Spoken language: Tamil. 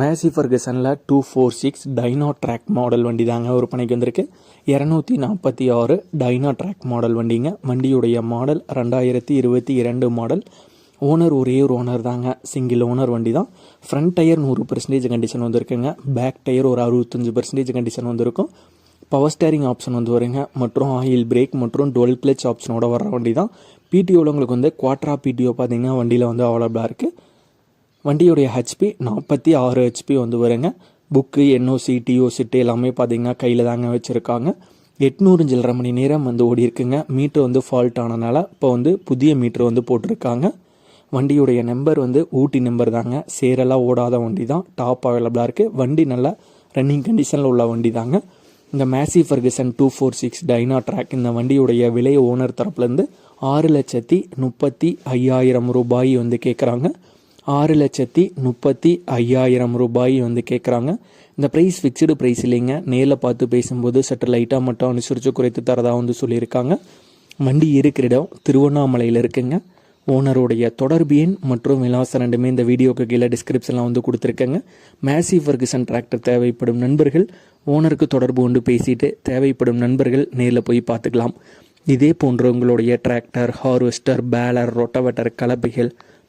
மேசி ஃபர்கசனில் two four six Dynatrack model வண்டி தாங்க விற்பனைக்கு வந்திருக்கு. இரநூத்தி நாற்பத்தி ஆறு டைனோ ட்ராக் மாடல் வண்டிங்க. வண்டியுடைய மாடல் ரெண்டாயிரத்தி இருபத்தி இரண்டு மாடல் ஓனர் ஒரே ஒரு ஓனர் தாங்க. சிங்கிள் ஓனர் வண்டி தான் ஃப்ரண்ட் டயர் நூறு பர்சன்டேஜ் கண்டிஷன் வந்திருக்குங்க. பேக் டயர் ஒரு அறுபத்தஞ்சு பர்சன்டேஜ் கண்டிஷன் வந்திருக்கும். பவர் ஸ்டேரிங் ஆப்ஷன் வந்து வருங்க. மற்றும் ஆயில் பிரேக் மற்றும் டுவெல் கிளச் ஆப்ஷனோட வர வண்டி தான் பிடிஓவில் உங்களுக்கு வந்து குவாட்ரா பிடிஓ பார்த்தீங்கன்னா வண்டியில் வந்து அவைலபிளாக இருக்குது வண்டியுடைய ஹெச்பி நாற்பத்தி ஆறு ஹெச்பி வந்து வருங்க. புக்கு என்ஓசி டிஓசிட்டு எல்லாமே பார்த்தீங்கன்னா கையில் தாங்க வச்சுருக்காங்க. எட்நூறு சில்லரை மணி நேரம் வந்து ஓடி இருக்குங்க. மீட்ரு வந்து ஃபால்ட் ஆனனால இப்போ வந்து புதிய மீட்ரு வந்து போட்டிருக்காங்க. வண்டியுடைய நம்பர் வந்து ஊட்டி நம்பர் தாங்க. சேரெல்லாம் ஓடாத வண்டி தான் டாப் அவைலபிளாக இருக்குது வண்டி நல்லா ரன்னிங் கண்டிஷனில் உள்ள வண்டி தாங்க இந்த Massey Ferguson two four six Dynatrack இந்த வண்டியுடைய விலை ஓனர் தரப்புலேருந்து ஆறு லட்சத்தி முப்பத்தி ஐயாயிரம் ரூபாய் வந்து கேட்குறாங்க ஆறு லட்சத்தி முப்பத்தி ஐயாயிரம் ரூபாய் வந்து கேட்குறாங்க இந்த ப்ரைஸ் ஃபிக்ஸ்டு ப்ரைஸ் இல்லைங்க. நேரில் பார்த்து பேசும்போது சற்று லைட்டாக மட்டும் அனுசரித்து குறைத்து தரதாக வந்து சொல்லியிருக்காங்க. வண்டி இருக்கிற இடம் திருவண்ணாமலையில் இருக்குங்க. ஓனருடைய தொடர்பு எண் மற்றும் விலாசம் ரெண்டுமே இந்த வீடியோக்கு கீழே டிஸ்கிரிப்ஷனில் வந்து கொடுத்துருக்கேங்க. மேசி ஃபர்கசன் டிராக்டர் தேவைப்படும் நண்பர்கள் ஓனருக்கு தொடர்பு கொண்டு பேசிட்டு தேவைப்படும் நண்பர்கள் நேரில் போய் பார்த்துக்கலாம். இதே போன்ற உங்களுடைய டிராக்டர் ஹார்வெஸ்டர் பேலர் ரொட்டவெட்டர் கலப்பைகள்